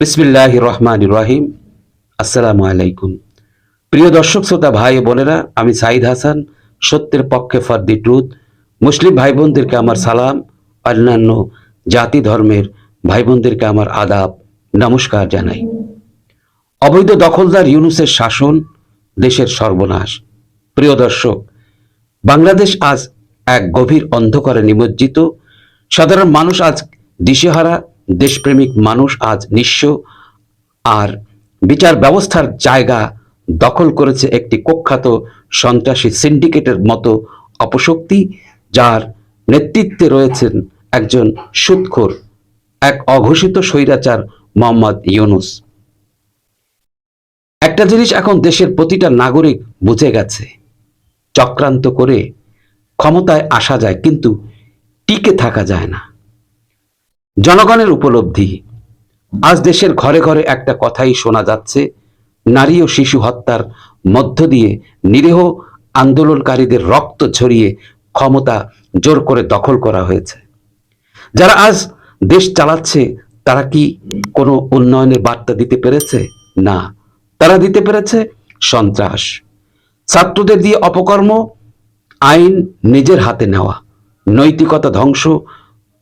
বিসমিল্লাহ রহমান রাহিম আসসালামু আলাইকুম প্রিয় দর্শক, শ্রোতা, ভাই বোনেরা, আমি সাইদ হাসান, সত্যের পক্ষে ফর দি ট্রুথ। মুসলিম ভাই বোনদেরকে আমার সালাম, অন্যান্য জাতি ধর্মের ভাই বোনদেরকে আমার আদাব, নমস্কার জানাই। অবৈধ দখলদার ইউনুসের শাসন দেশের সর্বনাশ। প্রিয় দর্শক, বাংলাদেশ আজ এক গভীর অন্ধকারে নিমজ্জিত। সাধারণ মানুষ আজ দিশেহারা দেশপ্রেমিক মানুষ আজ নিঃস্ব, আর বিচার ব্যবস্থার জায়গা দখল করেছে একটি কুখ্যাত সন্ত্রাসী সিন্ডিকেটের মতো অপশক্তি, যার নেতৃত্বে রয়েছেন একজন সুৎখোর, এক অঘোষিত স্বৈরাচার মোহাম্মদ ইউনুস। একটা জিনিস এখন দেশের প্রতিটা নাগরিক বুঝে গেছে, চক্রান্ত করে ক্ষমতায় আসা যায়, কিন্তু টিকে থাকা যায় না। জনগণের উপলব্ধি। আজ দেশের ঘরে ঘরে একটা কথাই শোনা যাচ্ছে, নারী ও শিশু হত্যার মধ্য দিয়ে নিরীহ আন্দোলনকারীদের রক্ত ঝরিয়ে ক্ষমতা জোর করে দখল করা হয়েছে। যারা আজ দেশ চালাচ্ছে, তারা কি কোনো উন্নয়নের বার্তা দিতে পেরেছে? না। তারা দিতে পেরেছে সন্ত্রাস। ছাত্রদের দিয়ে অপকর্ম, আইন নিজের হাতে নেওয়া, নৈতিকতা ধ্বংস,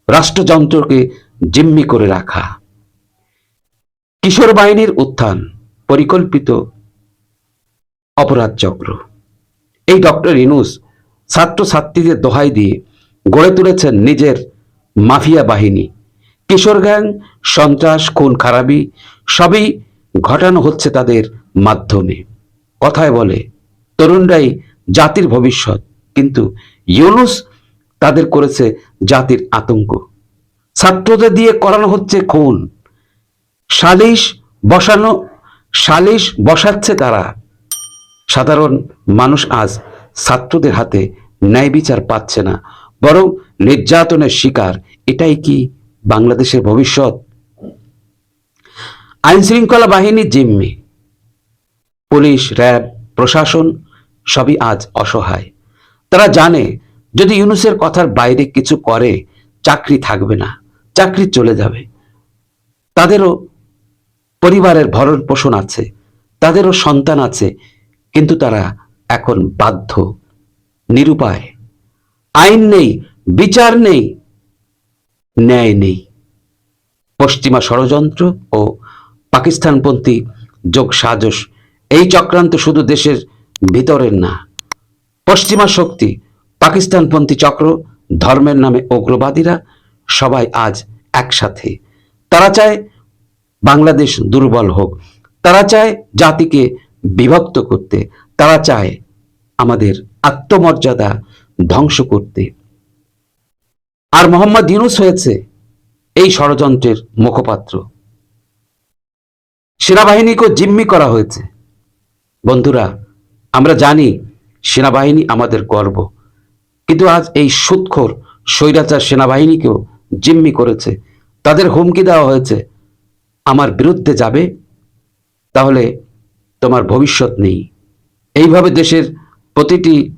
রাষ্ট্রযন্ত্রকে জিম্মি করে রাখা। কিশোর বাহিনীর উত্থান, পরিকল্পিত অপরাধ চক্র এই ডক্টর ইনুস ছাত্রছাত্রীদের দোহাই দিয়ে গড়ে তুলেছেন নিজের মাফিয়া বাহিনী। কিশোর গ্যাং, সন্ত্রাস, খুন, খারাপি, সবই ঘটানো হচ্ছে তাদের মাধ্যমে। কথায় বলে, তরুণরাই জাতির ভবিষ্যৎ, কিন্তু ইউনুস তাদের করেছে জাতির আতঙ্ক। ছাত্রদের দিয়ে করানো হচ্ছে খুন। সালিশ বসানো, সালিশ বসাচ্ছে তারা। সাধারণ মানুষ আজ ছাত্রদের হাতে ন্যায় বিচার পাচ্ছে না, বরং নির্যাতনের শিকার। এটাই কি বাংলাদেশের ভবিষ্যৎ? আইন শৃঙ্খলা বাহিনী জিম্মি। পুলিশ, র্যাব, প্রশাসন সবই আজ অসহায়। তারা জানে, যদি ইউনুসের কথার বাইরে কিছু করে, চাকরি থাকবে না। চাকরি চলে যাবে। তাদেরও পরিবারের ভরণ পোষণ আছে, তাদেরও সন্তান আছে, কিন্তু তারা এখন বাধ্য, নিরুপায়। আইন নেই, বিচার নেই, ন্যায় নেই। পশ্চিমা ষড়যন্ত্র ও পাকিস্তানপন্থী যোগ সাজস এই চক্রান্ত শুধু দেশের ভিতরের না, পশ্চিমা শক্তি, পাকিস্তানপন্থী চক্র, ধর্মের নামে উগ্রবাদীরা সবাই আজ একসাথে। তারা চায় বাংলাদেশ দুর্বল হোক। তারা চায় জাতিকে বিভক্ত করতে। তারা চায় আমাদের আত্মমর্যাদা ধ্বংস করতে। আর মোহাম্মদ ইউনুস হয়েছে এই ষড়যন্ত্রের মুখপাত্র। সেনাবাহিনীকেও জিম্মি করা হয়েছে। বন্ধুরা, আমরা জানি সেনাবাহিনী আমাদের গর্ব। কিন্তু আজ এই সুৎখোর স্বৈরাচার সেনাবাহিনীকেও জিম্মি করেছে। তাদের হুমকি দেওয়া হয়েছে। আমার বিরুদ্ধে যাবে, তাহলে তোমার ভবিষ্যৎ নেই। এইভাবে দেশের প্রতিটি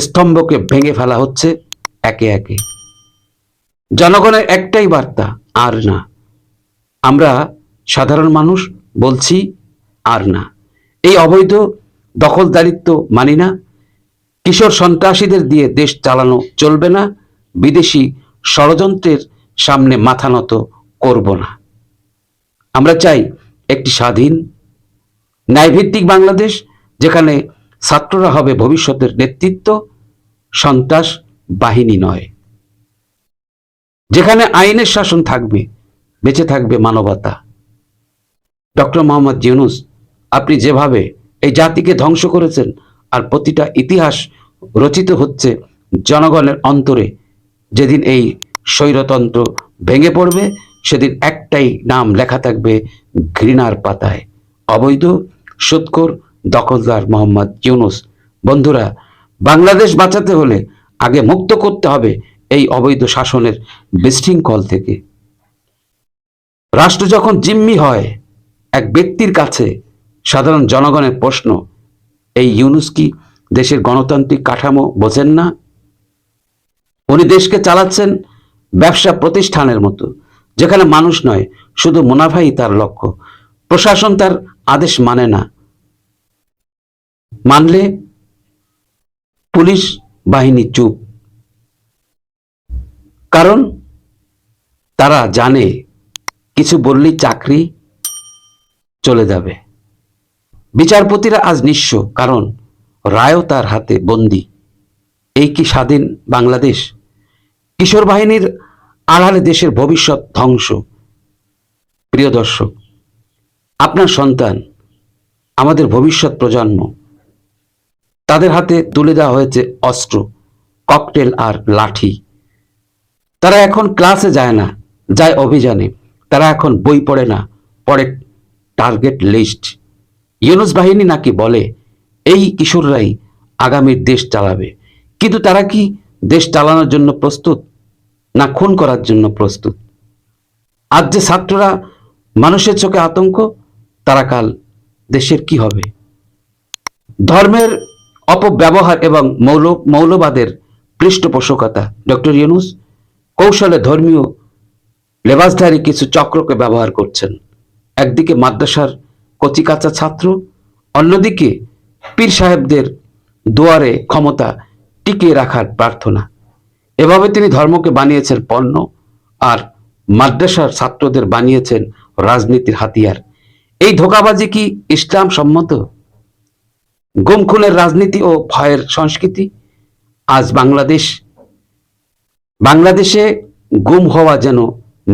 স্তম্ভকে ভেঙে ফেলা হচ্ছে একে একে। জনগণের একটাই বার্তা, আর না। আমরা সাধারণ মানুষ, বলছি আর না। এই অবৈধ দখলদারিত্ব মানি না। কিশোর সন্ত্রাসীদের দিয়ে দেশ চালানো চলবে না। বিদেশি ষড়যন্ত্রের সামনে মাথা নত করব না। আমরা চাই একটি স্বাধীন, ন্যায়ভিত্তিক বাংলাদেশ, যেখানে ছাত্ররা হবে ভবিষ্যতের নেতৃত্ব, সন্ত্রাস বাহিনী নয়। যেখানে আইনের শাসন থাকবে, বেঁচে থাকবে মানবতা। ডক্টর মোহাম্মদ ইউনুস, আপনি যেভাবে এই জাতিকে ধ্বংস করেছেন আর প্রতিটা ইতিহাস রচিত হচ্ছে জনগণের অন্তরে, যেদিন এই স্বৈরতন্ত্র ভেঙে পড়বে, সেদিন একটাই নাম লেখা থাকবে ঘৃণার পাতায়। অবৈধ সুৎকর দখলদার মোহাম্মদ ইউনুস। বন্ধুরা, বাংলাদেশ বাঁচাতে হলে আগে মুক্ত করতে হবে এই অবৈধ শাসনের বিশৃঙ্খল থেকে। রাষ্ট্র যখন জিম্মি হয়, এক ব্যক্তির কাছে সাধারণ জনগণের প্রশ্ন, এই ইউনুস কি দেশের গণতান্ত্রিক কাঠামো বোঝেন না? উনি দেশকে চালাচ্ছেন ব্যবসা প্রতিষ্ঠানের মতো, যেখানে মানুষ নয়, শুধু মুনাফাই তার লক্ষ্য। প্রশাসন তার আদেশ মানে না। মানলে পুলিশ বাহিনী চুপ। কারণ তারা জানে, কিছু বললেই চাকরি চলে যাবে। বিচারপতিরা আজ নিঃস্ব, কারণ রায়ও তার হাতে বন্দি। এই কি স্বাধীন বাংলাদেশ? কিশোর বাহিনীর আড়ালে দেশের ভবিষ্যৎ ধ্বংস। প্রিয় দর্শক, আপনার সন্তান, আমাদের ভবিষ্যৎ প্রজন্ম, তাদের হাতে তুলে দেওয়া হয়েছে অস্ত্র, ককটেল আর লাঠি। তারা এখন ক্লাসে যায় না, যায় অভিযানে। তারা এখন বই পড়ে না, পড়ে টার্গেট লিস্ট। ইউনুস বাহিনী নাকি বলে, এই কিশোররাই আগামীর দেশ চালাবে। কিন্তু তারা কি দেশ চালানোর জন্য প্রস্তুত না খুন করার জন্য প্রস্তুত? আজ যে ছাত্ররা মানুষের চোখে আতঙ্ক, তারা কাল দেশের কি হবে? ধর্মের অপব্যবহার এবং মৌল, মৌলবাদের পৃষ্ঠপোষকতা। ডক্টর ইউনুস কৌশলে ধর্মীয় লেবাসধারী কিছু চক্রকে ব্যবহার করছেন। একদিকে মাদ্রাসার কচিকাচা ছাত্র, অন্যদিকে পীর সাহেবদের দুয়ারে ক্ষমতা টিকিয়ে রাখার প্রার্থনা। এভাবে তিনি ধর্মকে বানিয়েছেন পণ্য আর মাদ্রাসার ছাত্রদের বানিয়েছেন রাজনীতির হাতিয়ার। এই ধোকাবাজি কি ইসলাম সম্মত? গুম খুনের রাজনীতি ও ভয়ের সংস্কৃতি? আজ বাংলাদেশ, বাংলাদেশে গুম হওয়া যেন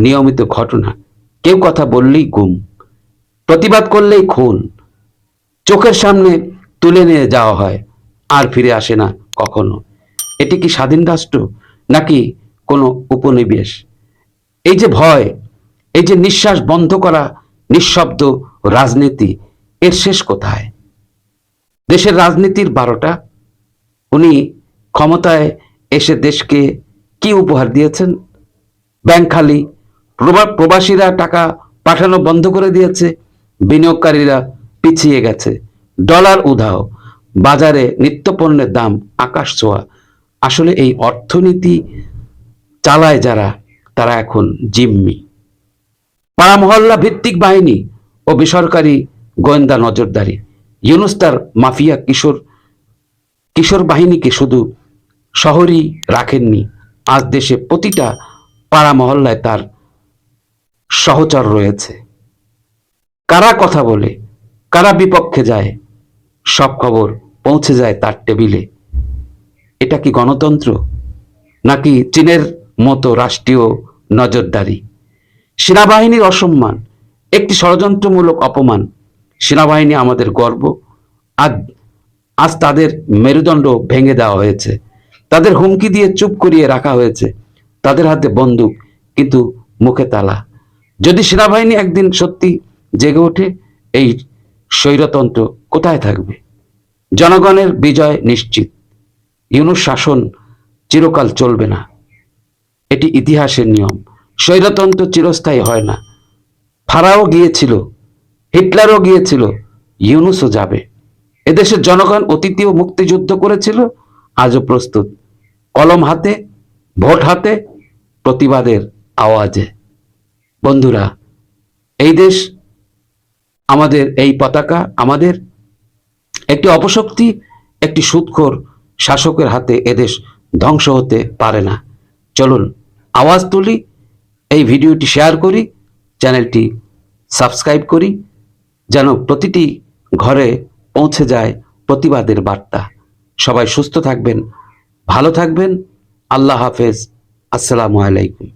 নিয়মিত ঘটনা। কেউ কথা বললেই গুম, প্রতিবাদ করলেই খুন। চোখের সামনে তুলে নিয়ে যাওয়া হয়, আর ফিরে আসে না কখনো। এটি কি স্বাধীন রাষ্ট্র নাকি কোনো উপনিবেশ? এই যে ভয়, এই যে নিঃশ্বাস বন্ধ করা নিঃশব্দ রাজনীতি, এর শেষ কোথায়? দেশের রাজনীতির বারোটা, উনি ক্ষমতায় এসে দেশকে কি উপহার দিয়েছেন? ব্যাংক খালি প্রবাসীরা টাকা পাঠানো বন্ধ করে দিয়েছে, বিনিয়োগকারীরা পিছিয়ে গেছে, ডলার উধাও। বাজারে নিত্যপণ্যের দাম আকাশ ছোঁয়া। আসলে এই অর্থনীতি চালায় যারা, তারা এখন জিম্মি। পাড়া মহল্লা ভিত্তিক বাহিনী ও বেসরকারি গোয়েন্দা নজরদারি। ইউনুস তার মাফিয়া কিশোর কিশোর বাহিনীকে শুধু শহরই রাখেননি, আজ দেশে প্রতিটা পাড়া মহল্লায় তার সহচর রয়েছে। কারা কথা বলে, কারা বিপক্ষে যায় সব খবর পৌঁছে যায় তার টেবিলে। এটা কি গণতন্ত্র? নাকি চীনের মতো রাষ্ট্রীয় নজরদারি? সেনাবাহিনীর অসম্মান, একটি ষড়যন্ত্রমূলক অপমান। সেনাবাহিনী আমাদের গর্ব। আজ আজ তাদের মেরুদণ্ড ভেঙে দেওয়া হয়েছে। তাদের হুমকি দিয়ে চুপ করিয়ে রাখা হয়েছে। তাদের হাতে বন্দুক, কিন্তু মুখে তালা। যদি সেনাবাহিনী একদিন সত্যি জেগে ওঠে, এই স্বৈরতন্ত্র কোথায় থাকবে? জনগণের বিজয় নিশ্চিত। ইউনুস শাসন চিরকাল চলবে না। এটি ইতিহাসের নিয়ম। স্বৈরতন্ত্র চিরস্থায়ী হয় না। ফারাও গিয়েছিল, হিটলারও গিয়েছিল, ইউনুসও যাবে। এদেশের জনগণ অতীতীয় মুক্তিযুদ্ধ করেছিল, আজও প্রস্তুত। কলম হাতে, ভোট হাতে, প্রতিবাদের আওয়াজে। বন্ধুরা, এই দেশ আমাদের এই পতাকা আমাদের একটি অপশক্তি, একটি সুৎখোর শাসকের হাতে এদেশ ধ্বংস হতে পারে না। চলুন আওয়াজ তুলি, এই ভিডিওটি শেয়ার করি, চ্যানেলটি সাবস্ক্রাইব করি, যেন প্রতিটি ঘরে পৌঁছে যায় প্রতিবাদের বার্তা। সবাই সুস্থ থাকবেন, ভালো থাকবেন। আল্লাহ হাফেজ। আসসালামু আলাইকুম।